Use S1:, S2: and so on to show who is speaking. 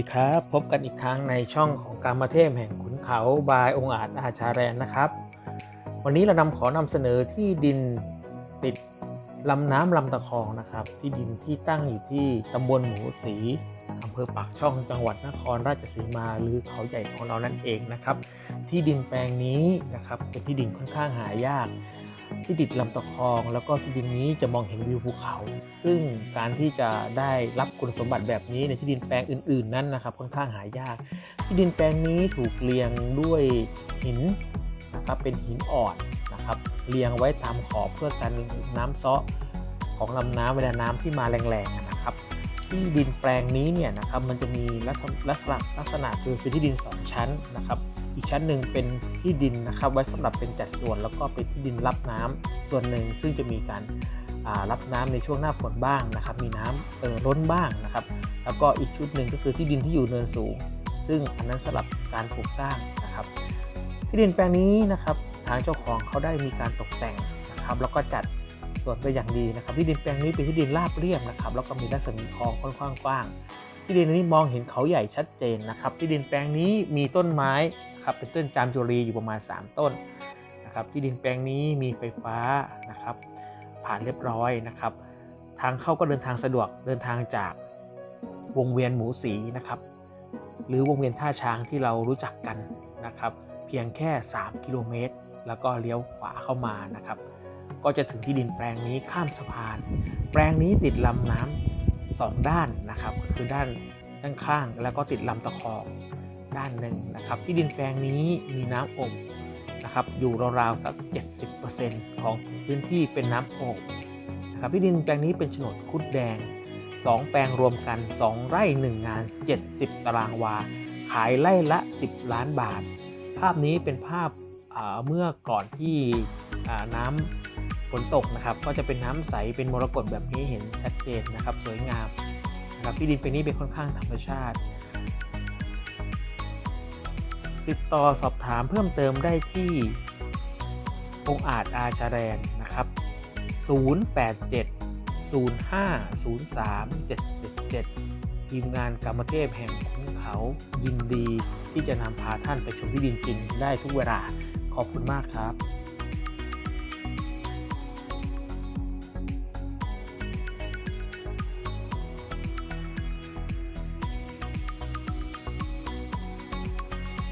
S1: ดีครับ พบกันอีกครั้งในช่องของการมาเทพแห่งขุนเขาบายองอาจอาชาแรนนะครับ วันนี้เรานำขอนำเสนอที่ดินติดลำน้ำลำตะคองนะครับ ที่ดินที่ตั้งอยู่ที่ตำบลหมูสีอำเภอปากช่องจังหวัดนครราชสีมาหรือเขาใหญ่ของเรานั่นเองนะครับ ที่ดินแปลงนี้นะครับเป็นที่ดินค่อนข้างหายาก ที่ติดลำตะคอง แล้วก็ที่ดินนี้จะมองเห็นวิวภูเขา ซึ่งการที่จะได้รับคุณสมบัติแบบนี้ในที่ดินแปลงอื่น ๆ นั้นนะครับค่อนข้างหายาก ที่ดินแปลงนี้ถูกเรียงด้วยหินนะครับเป็นหินอ่อนนะครับเรียงไว้ตามขอบเพื่อกันน้ำเซาะของลำน้ำเวลาน้ำที่มาแรงๆนะครับ ที่ดินแปลงนี้เนี่ยนะครับมันจะมีลักษณะลักษณะลักษณะคือเป็นที่ดิน 2 ชั้นนะครับ อีกชั้นหนึ่งเป็นที่ดินนะครับ ไว้สำหรับเป็นจัดส่วนแล้วก็เป็นที่ดินรับน้ำส่วนหนึ่ง ซึ่งจะมีการรับน้ำในช่วงหน้าฝนบ้างนะครับ มีน้ำเอ่อล้นบ้างนะครับ แล้วก็อีกชุดหนึ่งก็คือที่ดินที่อยู่เนินสูง ซึ่งอันนั้นสำหรับการปลูกสร้างนะครับ ที่ดินแปลงนี้นะครับทางเจ้าของเขาได้มีการตกแต่งนะครับ แล้วก็จัดส่วนไปอย่างดีนะครับ ที่ดินแปลงนี้เป็นที่ดินราบเรียบนะครับ แล้วก็มีรัศมีคลองค่อนข้างกว้างที่ดินนี้มองเห็นเขาใหญ่ชัดเจนนะครับ ที่ดินแปลงนี้มีต้นไม้ นะครับเป็นต้นจามจุรีอยู่ประมาณ 3 ต้นนะครับที่ดินแปลงนี้มีไฟฟ้านะครับ ผ่านเรียบร้อยนะครับ ทางเข้าก็เดินทางสะดวกเดินทางจากวงเวียนหมูสีนะครับ หรือวงเวียนท่าช้างที่เรารู้จักกันนะครับ เพียงแค่ 3 กิโลเมตร แล้วก็เลี้ยวขวาเข้ามานะครับ ก็จะถึงที่ดินแปลงนี้ข้ามสะพาน แปลงนี้ติดลำน้ำสองด้านนะครับ คือด้านด้านข้างแล้วก็ติดลำตะคอง ด้านหนึ่งนะครับ ที่ดินแปลงนี้มีน้ำอบนะครับ อยู่ราวๆสัก 70%ของพื้นที่เป็นน้ำอบนะครับที่ดินแปลงนี้เป็นโฉนดคุดแดง 2 แปลงรวมกัน 2 ไร่ 1 งาน 70 ตารางวา ขายไร่ละ 10 ล้านบาท ภาพนี้เป็นภาพเมื่อก่อนที่น้ำฝนตกนะครับ ก็จะเป็นน้ำใสเป็นมรกตแบบนี้เห็นชัดเจนนะครับ สวยงามนะครับที่ดินเป็นนี้เป็นค่อนข้างธรรมชาติ ติดต่อสอบถามเพิ่มเติมได้ที่องอาจอาชาแรนนะครับ 087 0503 777 ทีมงานกรรมเทพแห่งขุนเขายินดีที่จะนำพาท่านไปชมที่ดินจริงได้ทุกเวลา ขอบคุณมากครับ